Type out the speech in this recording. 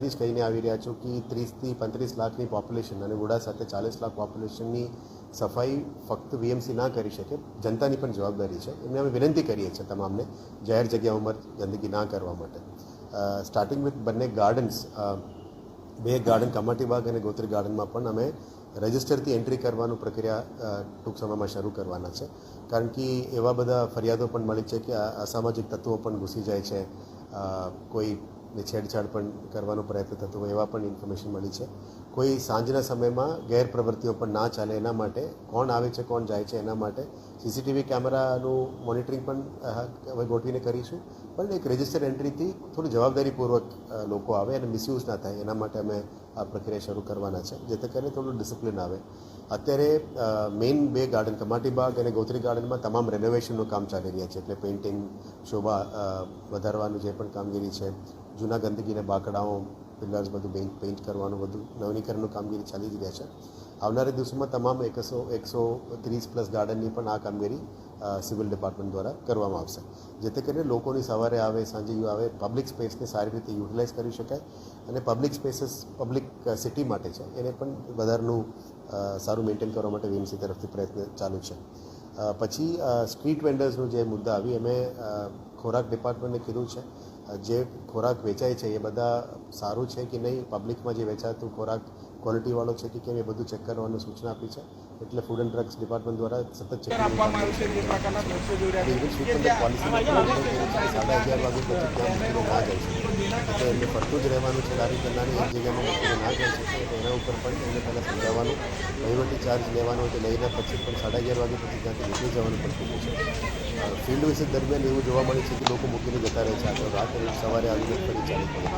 જ કહીને આવી રહ્યા છું કે ત્રીસથી પાંત્રીસ લાખની પોપ્યુલેશન અને ગુડા સાથે ચાલીસ લાખ પોપ્યુલેશનની સફાઈ ફક્ત વીએમસી ના કરી શકે જનતાની પણ જવાબદારી છે એમને અમે વિનંતી કરીએ છીએ તમામને જાહેર જગ્યાઓમાં ગંદકી ના કરવા માટે સ્ટાર્ટિંગ વિથ બંને ગાર્ડન્સ બે ગાર્ડન કમાટીબાગ અને ગોત્રી ગાર્ડનમાં પણ અમે રજિસ્ટરથી એન્ટ્રી કરવાનું પ્રક્રિયા ટૂંક સમયમાં શરૂ કરવાના છે કારણ કે એવા બધા ફરિયાદો પણ મળી છે કે અસામાજિક તત્વો પણ ઘૂસી જાય છે કોઈ ને છેડછાડ પણ કરવાનો પ્રયત્ન થતો હોય એવા પણ ઇન્ફોર્મેશન મળી છે. કોઈ સાંજના સમયમાં ગેરપ્રવૃત્તિઓ પણ ના ચાલે એના માટે, કોણ આવે છે, કોણ જાય છે એના માટે સીસીટીવી કેમેરાનું મોનિટરિંગ પણ હવે ગોઠવીને કરીશું. પણ એક રજિસ્ટર એન્ટ્રીથી થોડી જવાબદારીપૂર્વક લોકો આવે અને મિસયુઝ ના થાય એના માટે અમે આ પ્રક્રિયા શરૂ કરવાના છે. જેથી કરીને થોડું ડિસિપ્લિન આવે. અત્યારે મેઇન બે ગાર્ડન કમાટીબાગ અને ગોત્રી ગાર્ડનમાં તમામ રેનોવેશનનું કામ ચાલી રહ્યા છે. એટલે પેઇન્ટિંગ શોભા વધારવાનું જે પણ કામગીરી છે જૂના ગંદકીને બાકડાઓ પિલર્સ બધું પેઇન્ટ પેઇન્ટ કરવાનું બધું, નવીનીકરણનું કામગીરી ચાલી જ રહ્યા છે. આવનારા દિવસોમાં તમામ એકસો એકસો ત્રીસ પ્લસ ગાર્ડનની પણ આ કામગીરી સિવિલ ડિપાર્ટમેન્ટ દ્વારા કરવામાં આવશે. જેથી કરીને લોકોની સવારે આવે, સાંજે આવે પબ્લિક સ્પેસને સારી રીતે યુટિલાઇઝ કરી શકાય અને પબ્લિક સ્પેસીસ પબ્લિક સિટી માટે છે, એને પણ વધારનું સારું મેન્ટેન કરવા માટે વીએમસી તરફથી પ્રયત્ન ચાલુ છે. પછી સ્ટ્રીટ વેન્ડર્સનો જે મુદ્દા આવી અમે ખોરાક ડિપાર્ટમેન્ટને કીધું છે જે ખોરાક વેચાય છે એ બધા સારું છે કે નહીં? પબ્લિકમાં જે વેચાતું ખોરાક ક્વોલિટીવાળો છે કે કેમ? એ બધું ચેક કરવાની સૂચના આપી છે. એટલે ફૂડ એન્ડ ડ્રગ્સ ડિપાર્ટમેન્ટ દ્વારા સતત ચેક કરવામાં આવ્યું છે છે. સાડા અગિયાર વાગે પછી ત્યાં મૂકીને ના જઈ શકે એટલે એમને ફરતું જ રહેવાનું છે. લારી કરનારની એક જગ્યામાં મૂકીને ના જાય છે. એના ઉપર પણ એમને પહેલાં સમજાવવાનું વહીવટી ચાર્જ લેવાનો હોય તો લઈને પછી પણ સાડા અગિયાર વાગે પછી ત્યાંથી નીકળી જવાનું પડતું હોય છે. ફિલ્ડ વિઝિટ દરમિયાન એવું જોવા મળે છે કે લોકો મૂકીને જતા રહે છે. આગળ રાત સવારે આવીને ફરી ચાલુ કરે